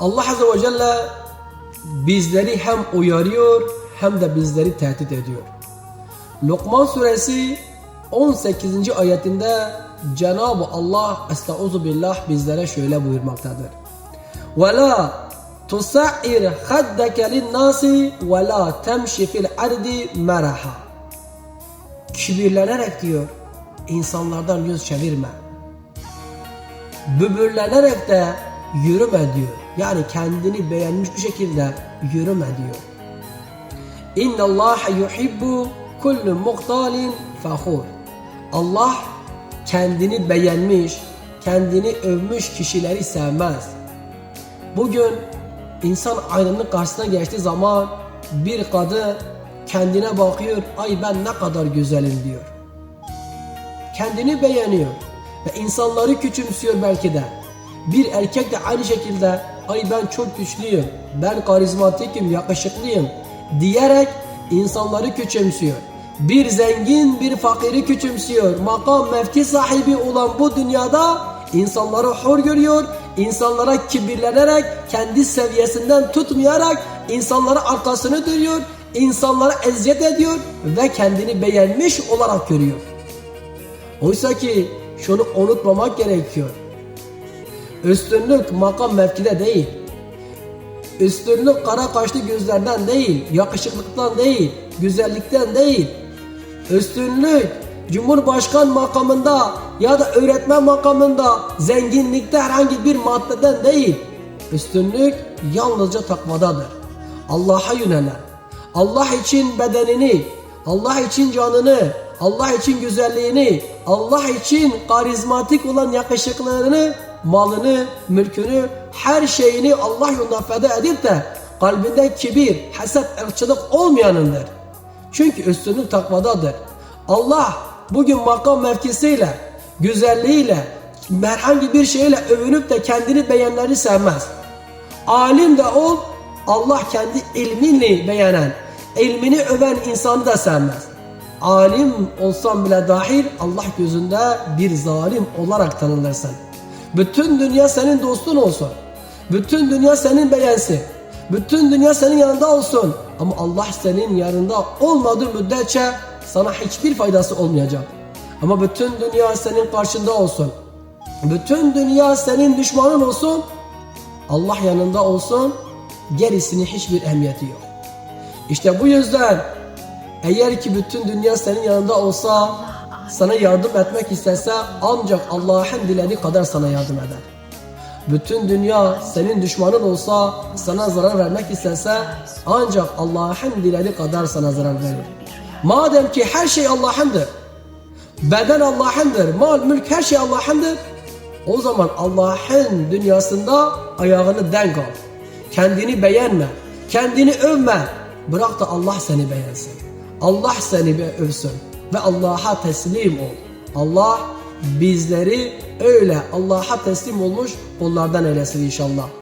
Allah Azze ve Celle bizleri hem uyarıyor hem de bizleri tehdit ediyor. Lokman suresi 18. ayetinde Cenab-ı Allah Estaizu billah bizlere şöyle buyurmaktadır. وَلَا تُسَعِّرْ خَدَّكَ لِلنَّاسِ وَلَا تَمْشِ فِي الْعَرْضِ مَرَحًا Kibirlenerek diyor, insanlardan yüz çevirme. Bübürlenerek de yürüme diyor. Yani kendini beğenmiş bir şekilde yürüme diyor. İnna Allah yuhibbu kullu muhtalin fakhur. Allah kendini beğenmiş, kendini övmüş kişileri sevmez. Bugün insan aynanın karşısına geçtiği zaman bir kadın kendine bakıyor, ay ben ne kadar güzelim diyor. Kendini beğeniyor ve insanları küçümsüyor belki de. Bir erkek de aynı şekilde ay ben çok güçlüyüm, ben karizmatikim, yakışıklıyım diyerek insanları küçümsüyor. Bir zengin bir fakiri küçümsüyor. Makam mevki sahibi olan bu dünyada insanları hor görüyor. insanlara kibirlenerek kendi seviyesinden tutmayarak insanlara arkasını dönüyor. insanlara eziyet ediyor ve kendini beğenmiş olarak görüyor. Oysa ki şunu unutmamak gerekiyor. Üstünlük makam mevkide değil. Üstünlük kara kaşlı gözlerden değil, yakışıklıktan değil, güzellikten değil. Üstünlük Cumhurbaşkan makamında ya da öğretmen makamında zenginlikte herhangi bir maddeden değil. Üstünlük yalnızca takvadadır. Allah'a yönelen, Allah için bedenini, Allah için canını, Allah için güzelliğini, Allah için karizmatik olan yakışıklılığını, malını, mülkünü, her şeyini Allah yolunda feda edip de kalbinde kibir, haset, ırkçılık olmayanındır. Çünkü üstünlük takvadadır. Allah bugün makam mevkisiyle, güzelliğiyle, herhangi bir şeyle övünüp de kendini beğenleri sevmez. Alim de ol, Allah kendi ilmini beğenen, ilmini öven insanı da sevmez. Alim olsan bile dahil Allah gözünde bir zalim olarak tanınırsın. Bütün dünya senin dostun olsun. Bütün dünya senin beğensin. Bütün dünya senin yanında olsun. Ama Allah senin yanında olmadığı müddetçe sana hiçbir faydası olmayacak. Ama bütün dünya senin karşında olsun. Bütün dünya senin düşmanın olsun. Allah yanında olsun. Gerisinin hiçbir ehemmiyeti yok. İşte bu yüzden eğer ki bütün dünya senin yanında olsa sana yardım etmek istese ancak Allah'ın dilediği kadar sana yardım eder. Bütün dünya senin düşmanın olsa sana zarar vermek istese ancak Allah'ın dilediği kadar sana zarar verir. Madem ki her şey Allah'ındır, beden Allah'ındır, mal, mülk her şey Allah'ındır, o zaman Allah'ın dünyasında ayağını denk al. Kendini beğenme, kendini övme. Bırak da Allah seni beğensin. Allah seni övsün ve Allah'a teslim ol. Allah bizleri öyle Allah'a teslim olmuş kullardan eylesin inşallah.